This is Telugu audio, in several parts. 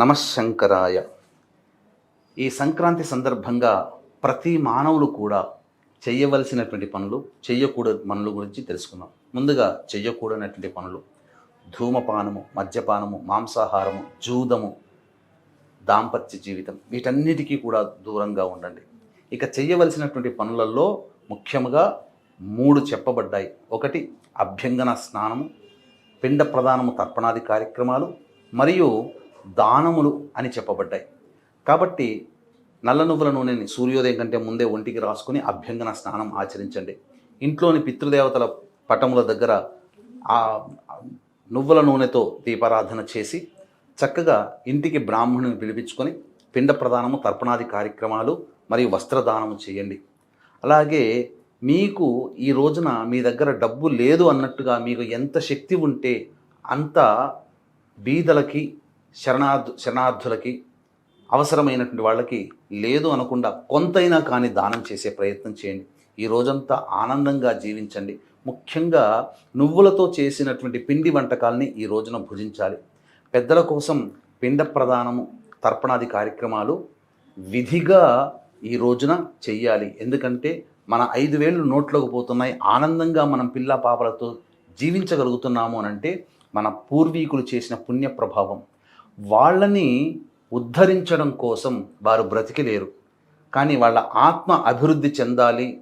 నమశంకరాయ ఈ సంక్రాంతి సందర్భంగా ప్రతి మానవులు కూడా చేయవలసినటువంటి పనులు చేయకూడని పనుల గురించి తెలుసుకుందాం. ముందుగా చేయకూడనటువంటి పనులు ధూమపానము మద్యపానము మాంసాహారము జూదము దాంపత్య జీవితం వీటన్నిటికీ కూడా దూరంగా ఉండండి. ఇక చేయవలసినటువంటి పనులలో ముఖ్యముగా మూడు చెప్పబడ్డాయి. ఒకటి అభ్యంగన స్నానము పిండ ప్రదానము తర్పణాది కార్యక్రమాలు మరియు దానములు అని చెప్పబడ్డాయి. కాబట్టి నల్ల నువ్వుల నూనెని సూర్యోదయం కంటే ముందే ఒంటికి రాసుకుని అభ్యంగన స్నానం ఆచరించండి. ఇంట్లోని పితృదేవతల పటముల దగ్గర ఆ నువ్వుల నూనెతో దీపారాధన చేసి చక్కగా ఇంటికి బ్రాహ్మణుని పిలిపించుకొని పిండ ప్రదానము తర్పణాది కార్యక్రమాలు మరియు వస్త్రదానము చేయండి. అలాగే మీకు ఈ రోజున మీ దగ్గర డబ్బు లేదు అన్నట్టుగా మీకు ఎంత శక్తి ఉంటే అంత బీదలకి శరణార్థు శరణార్థులకి అవసరమైనటువంటి వాళ్ళకి లేదు అనకుండా కొంతైనా కానీ దానం చేసే ప్రయత్నం చేయండి. ఈ రోజంతా ఆనందంగా జీవించండి. ముఖ్యంగా నువ్వులతో చేసినటువంటి పిండి వంటకాల్ని ఈ రోజున భుజించాలి. పెద్దల కోసం పిండ ప్రదానము తర్పణాది కార్యక్రమాలు విధిగా ఈ రోజున చెయ్యాలి. ఎందుకంటే మన ఐదు వేళ్ళు నోట్లోకి పోతున్నాయి. ఆనందంగా మనం పిల్ల పాపలతో జీవించగలుగుతున్నాము అని అంటే మన పూర్వీకులు చేసిన పుణ్య ప్రభావం. వాళ్ళని ఉద్ధరించడం కోసం వారు బ్రతికిలేరు. కానీ వాళ్ళ ఆత్మ అభివృద్ధి చెందాలి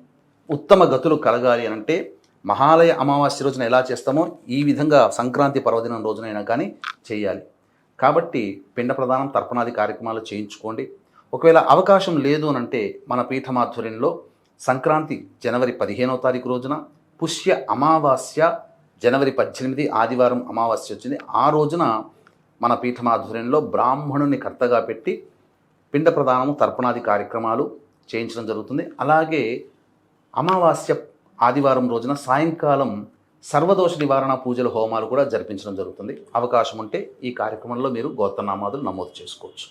ఉత్తమ గతులు కలగాలి అని అంటే మహాలయ అమావాస్య రోజున ఎలా చేస్తామో ఈ విధంగా సంక్రాంతి పర్వదినం రోజునైనా కానీ చేయాలి. కాబట్టి పిండ ప్రదానం తర్పణాది కార్యక్రమాలు చేయించుకోండి. ఒకవేళ అవకాశం లేదు అని అంటే మన పీఠమాధ్వర్యంలో సంక్రాంతి జనవరి పదిహేనో తారీఖు రోజున పుష్య అమావాస్య జనవరి పద్దెనిమిది ఆదివారం అమావాస్య వచ్చింది. ఆ రోజున మన పీఠమాధ్వర్యంలో బ్రాహ్మణుని కర్తగా పెట్టి పిండ ప్రదానము తర్పణాది కార్యక్రమాలు చేయించడం జరుగుతుంది. అలాగే అమావాస్య ఆదివారం రోజున సాయంకాలం సర్వదోష నివారణ పూజల హోమాలు కూడా జరిపించడం జరుగుతుంది. అవకాశం ఉంటే ఈ కార్యక్రమంలో మీరు గోత్రనామాదులు నమోదు చేసుకోవచ్చు.